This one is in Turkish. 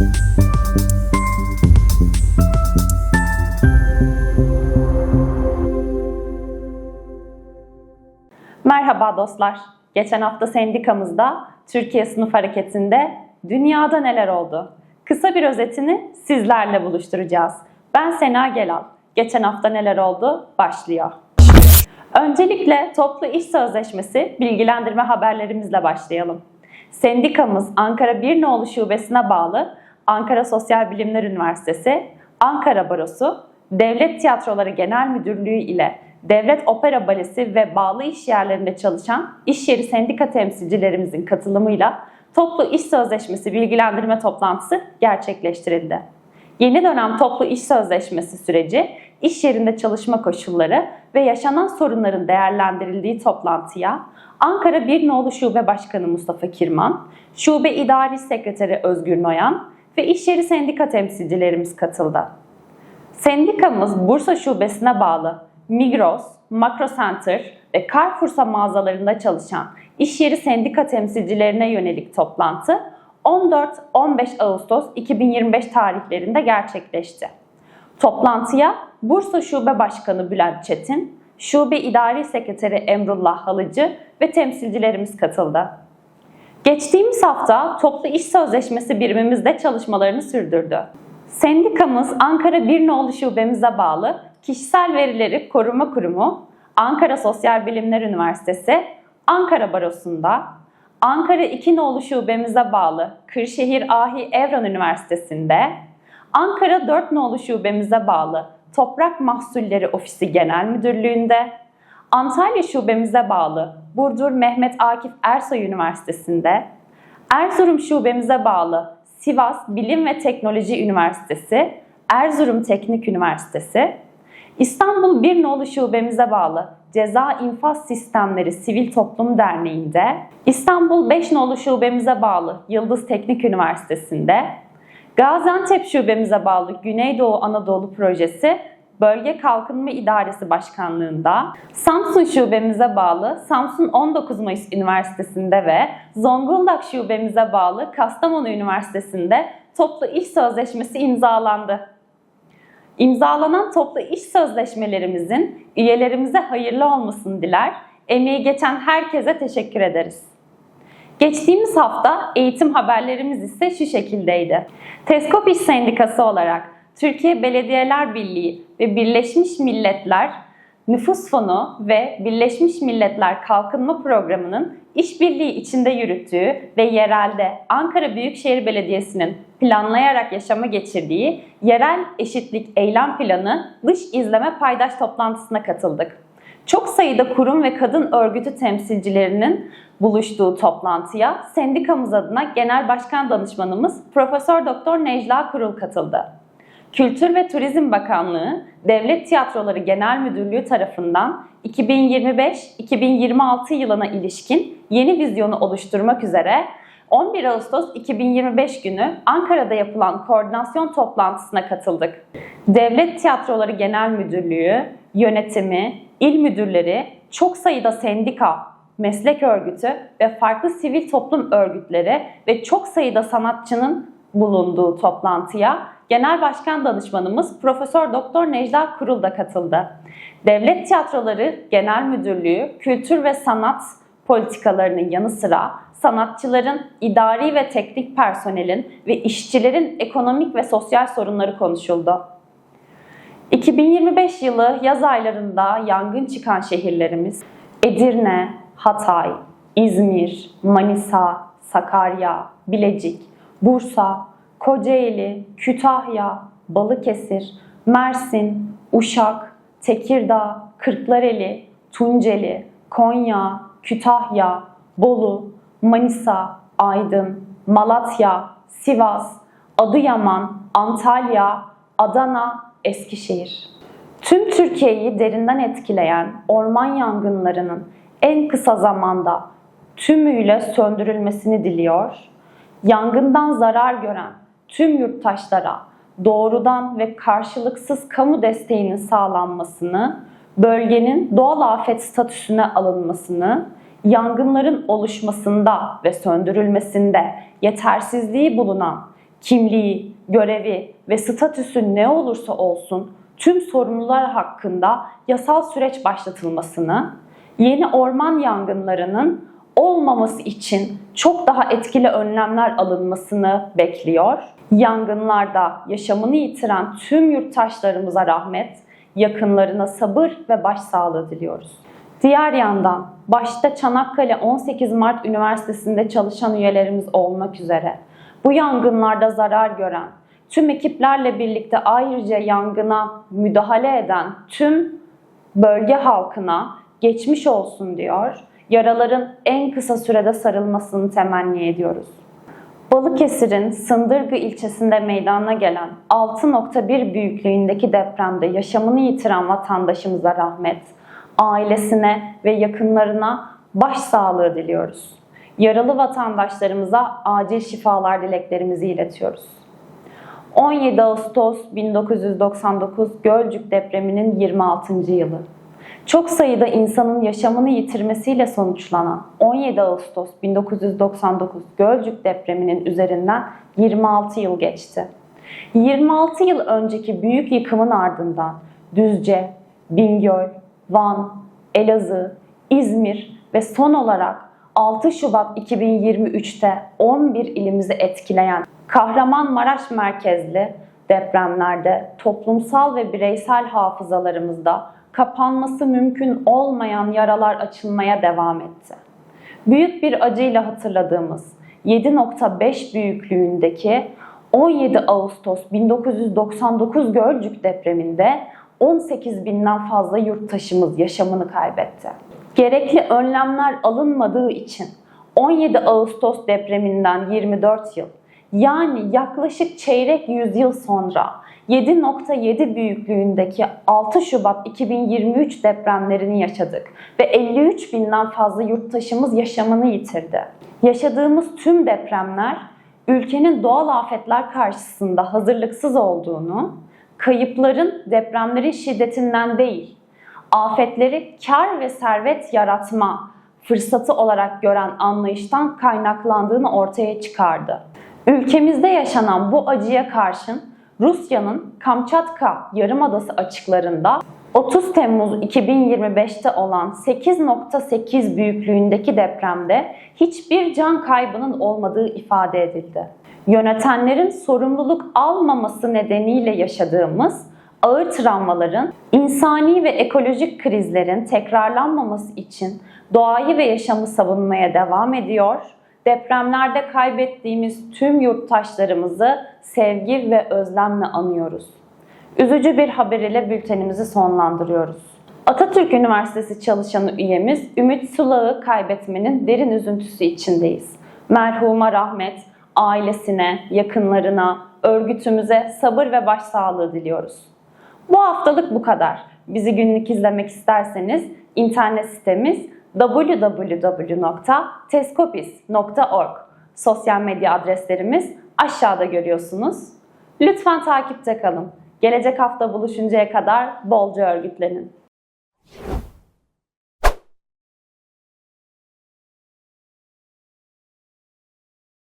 Merhaba dostlar. Geçen hafta sendikamızda Türkiye Sınıf Hareketi'nde dünyada neler oldu? Kısa bir özetini sizlerle buluşturacağız. Ben Sena Gelal. Geçen hafta neler oldu? Başlıyor. Öncelikle toplu iş sözleşmesi bilgilendirme haberlerimizle başlayalım. Sendikamız Ankara Bir Nolu Şubesi'ne bağlı Ankara Sosyal Bilimler Üniversitesi, Ankara Barosu, Devlet Tiyatroları Genel Müdürlüğü ile Devlet Opera Balesi ve bağlı iş yerlerinde çalışan iş yeri sendika temsilcilerimizin katılımıyla toplu iş sözleşmesi bilgilendirme toplantısı gerçekleştirildi. Yeni dönem toplu iş sözleşmesi süreci, iş yerinde çalışma koşulları ve yaşanan sorunların değerlendirildiği toplantıya Ankara Bir Nolu Şube Başkanı Mustafa Kirman, Şube İdari Sekreteri Özgür Noyan ve iş yeri sendika temsilcilerimiz katıldı. Sendikamız Bursa Şubesi'ne bağlı Migros, Makro Center ve Carrefour'sa mağazalarında çalışan iş yeri sendika temsilcilerine yönelik toplantı 14-15 Ağustos 2025 tarihlerinde gerçekleşti. Toplantıya Bursa Şube Başkanı Bülent Çetin, Şube İdari Sekreteri Emrullah Halıcı ve temsilcilerimiz katıldı. Geçtiğimiz hafta toplu iş sözleşmesi birimimizde çalışmalarını sürdürdü. Sendikamız Ankara Bir Nolu Şubemize bağlı Kişisel Verileri Koruma Kurumu, Ankara Sosyal Bilimler Üniversitesi, Ankara Barosu'nda, Ankara İki Nolu Şubemize bağlı Kırşehir Ahi Evran Üniversitesi'nde, Ankara 4 Nolu Şubemize bağlı Toprak Mahsulleri Ofisi Genel Müdürlüğü'nde, Antalya Şubemize bağlı Burdur Mehmet Akif Ersoy Üniversitesi'nde, Erzurum Şubemize bağlı Sivas Bilim ve Teknoloji Üniversitesi, Erzurum Teknik Üniversitesi, İstanbul Bir Nolu Şubemize bağlı Ceza İnfaz Sistemleri Sivil Toplum Derneği'nde, İstanbul 5 Nolu Şubemize bağlı Yıldız Teknik Üniversitesi'nde, Gaziantep Şubemize bağlı Güneydoğu Anadolu Projesi Bölge Kalkınma İdaresi Başkanlığında, Samsun Şubemize bağlı Samsun 19 Mayıs Üniversitesi'nde ve Zonguldak Şubemize bağlı Kastamonu Üniversitesi'nde toplu iş sözleşmesi imzalandı. İmzalanan toplu iş sözleşmelerimizin üyelerimize hayırlı olmasını diler, emeği geçen herkese teşekkür ederiz. Geçtiğimiz hafta eğitim haberlerimiz ise şu şekildeydi. Teskop İş Sendikası olarak Türkiye Belediyeler Birliği ve Birleşmiş Milletler Nüfus Fonu ve Birleşmiş Milletler Kalkınma Programı'nın işbirliği içinde yürüttüğü ve yerelde Ankara Büyükşehir Belediyesi'nin planlayarak yaşama geçirdiği yerel eşitlik eylem planı dış izleme paydaş toplantısına katıldık. Çok sayıda kurum ve kadın örgütü temsilcilerinin buluştuğu toplantıya sendikamız adına Genel Başkan Danışmanımız Profesör Doktor Necla Kurul katıldı. Kültür ve Turizm Bakanlığı Devlet Tiyatroları Genel Müdürlüğü tarafından 2025-2026 yılına ilişkin yeni vizyonu oluşturmak üzere 11 Ağustos 2025 günü Ankara'da yapılan koordinasyon toplantısına katıldık. Devlet Tiyatroları Genel Müdürlüğü, yönetimi, il müdürleri, çok sayıda sendika, meslek örgütü ve farklı sivil toplum örgütleri ve çok sayıda sanatçının bulunduğu toplantıya Genel Başkan Danışmanımız Profesör Doktor Necla Kurul da katıldı. Devlet Tiyatroları Genel Müdürlüğü kültür ve sanat politikalarının yanı sıra sanatçıların, idari ve teknik personelin ve işçilerin ekonomik ve sosyal sorunları konuşuldu. 2025 yılı yaz aylarında yangın çıkan şehirlerimiz Edirne, Hatay, İzmir, Manisa, Sakarya, Bilecik, Bursa, Kocaeli, Kütahya, Balıkesir, Mersin, Uşak, Tekirdağ, Kırklareli, Tunceli, Konya, Kütahya, Bolu, Manisa, Aydın, Malatya, Sivas, Adıyaman, Antalya, Adana, Eskişehir. Tüm Türkiye'yi derinden etkileyen orman yangınlarının en kısa zamanda tümüyle söndürülmesini diliyor. Yangından zarar gören tüm yurttaşlara doğrudan ve karşılıksız kamu desteğinin sağlanmasını, bölgenin doğal afet statüsüne alınmasını, yangınların oluşmasında ve söndürülmesinde yetersizliği bulunan kimliği, görevi ve statüsü ne olursa olsun tüm sorumlular hakkında yasal süreç başlatılmasını, yeni orman yangınlarının olmaması için çok daha etkili önlemler alınmasını bekliyor. Yangınlarda yaşamını yitiren tüm yurttaşlarımıza rahmet, yakınlarına sabır ve başsağlığı diliyoruz. Diğer yandan başta Çanakkale 18 Mart Üniversitesi'nde çalışan üyelerimiz olmak üzere bu yangınlarda zarar gören, tüm ekiplerle birlikte ayrıca yangına müdahale eden tüm bölge halkına geçmiş olsun diyor. Yaraların en kısa sürede sarılmasını temenni ediyoruz. Balıkesir'in Sındırgı ilçesinde meydana gelen 6.1 büyüklüğündeki depremde yaşamını yitiren vatandaşımıza rahmet, ailesine ve yakınlarına başsağlığı diliyoruz. Yaralı vatandaşlarımıza acil şifalar dileklerimizi iletiyoruz. 17 Ağustos 1999 Gölcük depreminin 26. yılı. Çok sayıda insanın yaşamını yitirmesiyle sonuçlanan 17 Ağustos 1999 Gölcük depreminin üzerinden 26 yıl geçti. 26 yıl önceki büyük yıkımın ardından Düzce, Bingöl, Van, Elazığ, İzmir ve son olarak 6 Şubat 2023'te 11 ilimizi etkileyen Kahramanmaraş merkezli depremlerde toplumsal ve bireysel hafızalarımızda kapanması mümkün olmayan yaralar açılmaya devam etti. Büyük bir acıyla hatırladığımız 7.5 büyüklüğündeki 17 Ağustos 1999 Gölcük depreminde 18 binden fazla yurttaşımız yaşamını kaybetti. Gerekli önlemler alınmadığı için 17 Ağustos depreminden 24 yıl yani yaklaşık çeyrek yüzyıl sonra 7.7 büyüklüğündeki 6 Şubat 2023 depremlerini yaşadık ve 53 binden fazla yurttaşımız yaşamını yitirdi. Yaşadığımız tüm depremler ülkenin doğal afetler karşısında hazırlıksız olduğunu, kayıpların depremlerin şiddetinden değil, afetleri kar ve servet yaratma fırsatı olarak gören anlayıştan kaynaklandığını ortaya çıkardı. Ülkemizde yaşanan bu acıya karşın Rusya'nın Kamçatka Yarımadası açıklarında 30 Temmuz 2025'te olan 8.8 büyüklüğündeki depremde hiçbir can kaybının olmadığı ifade edildi. Yönetenlerin sorumluluk almaması nedeniyle yaşadığımız ağır travmaların, insani ve ekolojik krizlerin tekrarlanmaması için doğayı ve yaşamı savunmaya devam ediyor depremlerde kaybettiğimiz tüm yurttaşlarımızı sevgi ve özlemle anıyoruz. Üzücü bir haber ile bültenimizi sonlandırıyoruz. Atatürk Üniversitesi çalışanı üyemiz Ümit Sulağ'ı kaybetmenin derin üzüntüsü içindeyiz. Merhuma rahmet, ailesine, yakınlarına, örgütümüze sabır ve başsağlığı diliyoruz. Bu haftalık bu kadar. Bizi günlük izlemek isterseniz internet sitemiz www.teskopis.org Sosyal medya adreslerimiz aşağıda görüyorsunuz. Lütfen takipte kalın. Gelecek hafta buluşuncaya kadar bolca örgütlenin.